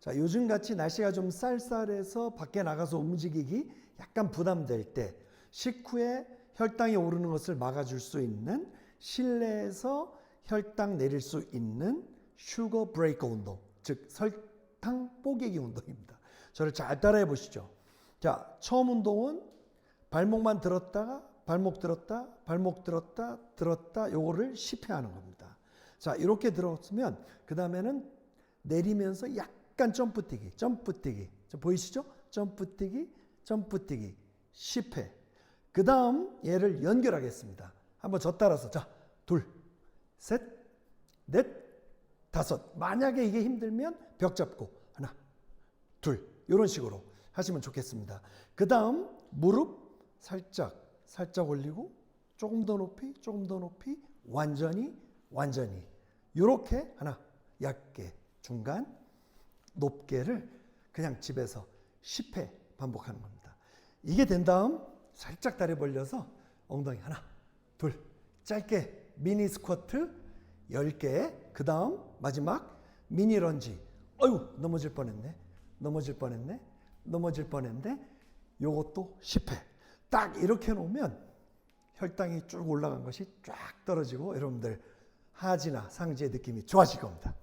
자, 요즘 같이 날씨가 좀 쌀쌀해서 밖에 나가서 움직이기 약간 부담될 때 식후에 혈당이 오르는 것을 막아줄 수 있는 실내에서 혈당 내릴 수 있는 슈거 브레이크 운동, 즉 설탕 뽀개기 운동입니다. 저를 잘 따라해 보시죠. 자, 처음 운동은 발목만 들었다가 발목 들었다, 발목 들었다, 들었다 요거를 10회 하는 겁니다. 자, 이렇게 들었으면 그 다음에는 내리면서 약 간 점프 뛰기, 점프 뛰기. 저 보이시죠? 점프 뛰기, 점프 뛰기. 10회. 그 다음 얘를 연결하겠습니다. 한번 저 따라서. 자, 둘, 셋, 넷, 다섯. 만약에 이게 힘들면 벽 잡고. 하나, 둘. 이런 식으로 하시면 좋겠습니다. 그 다음 무릎 살짝, 살짝 올리고 조금 더 높이, 조금 더 높이, 완전히, 완전히. 요렇게 하나, 얇게, 중간, 높게를 그냥 집에서 10회 반복하는 겁니다. 이게 된 다음 살짝 다리 벌려서 엉덩이 하나, 둘, 짧게 미니 스쿼트 10개, 그 다음 마지막 미니 런지. 어유 넘어질 뻔했네. 넘어질 뻔했네. 넘어질 뻔했네. 요것도 10회. 딱 이렇게 놓으면 혈당이 쭉 올라간 것이 쫙 떨어지고 여러분들 하지나 상지의 느낌이 좋아질 겁니다.